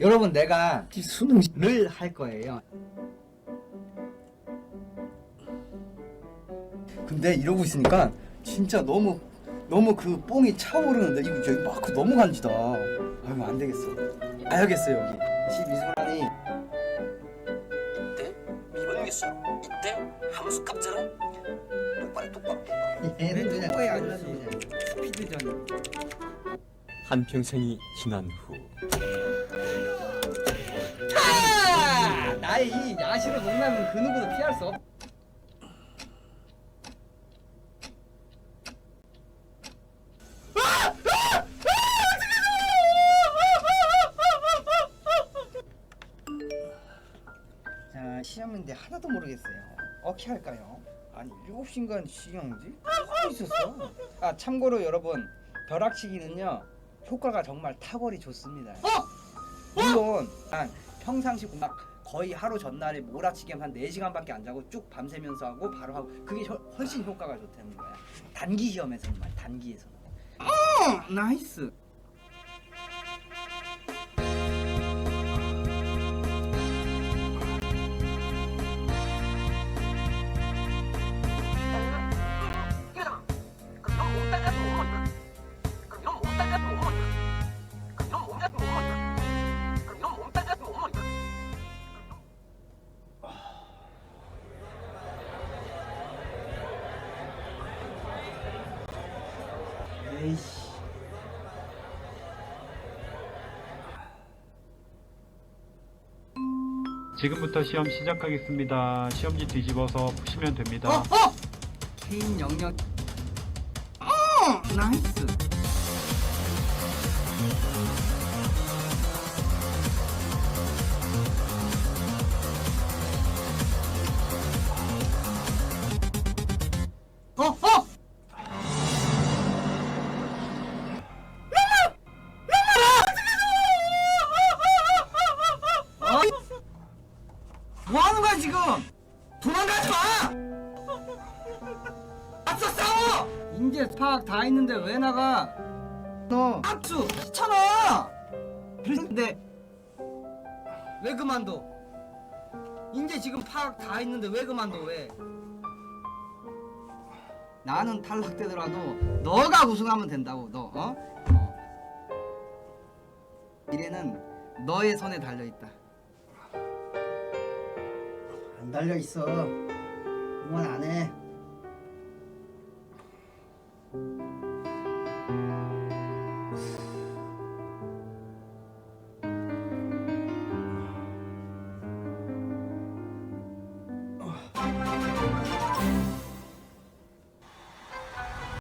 여러분 내가 수능을 할 거예요. 근데 이러고 있으니까 진짜 너무 너무 그 뽕이 차오르는데 이거 여기 마크 너무 간지다. 아유 안 되겠어. 가야겠어 여기. 12순환이 이때 함수 값처럼 똑바로 똑바로. 얘는 그냥 거의 안 나서 스피드전. 한 평생이 지난 후 아! 나의 이 야시로 농담은 그 누구도 피할 수 없. 자 시험인데 하나도 모르겠어요. 어떻게 할까요? 아니 7시인가 시험이지? 하고 있었어. 아 참고로 여러분 벼락치기는요 효과가 정말 탁월히 좋습니다. 물론 난 평상시 막 거의 하루 전날에 몰아치기 하면 한 4시간밖에 안 자고 쭉 밤새면서 하고 바로 하고 그게 훨- 훨씬 효과가 좋다는 거야. 단기 시험에서는 말 단기에서는. 어, 나이스. 에이씨. 지금부터 시험 시작하겠습니다. 시험지 뒤집어서 푸시면 됩니다. 어, 어! 개인 영역. 어, 나이스. 지금? 도망가지 마! 맞서 싸워! 인제 파악 다 했는데 왜 나가? 너 악수 귀찮아! 근데 왜 그만둬? 인제 지금 파악 다 했는데 왜 그만둬 왜? 나는 탈락되더라도 너가 우승하면 된다고 너 어? 어. 미래는 너의 손에 달려있다 안 달려 있어. 응원 안 해.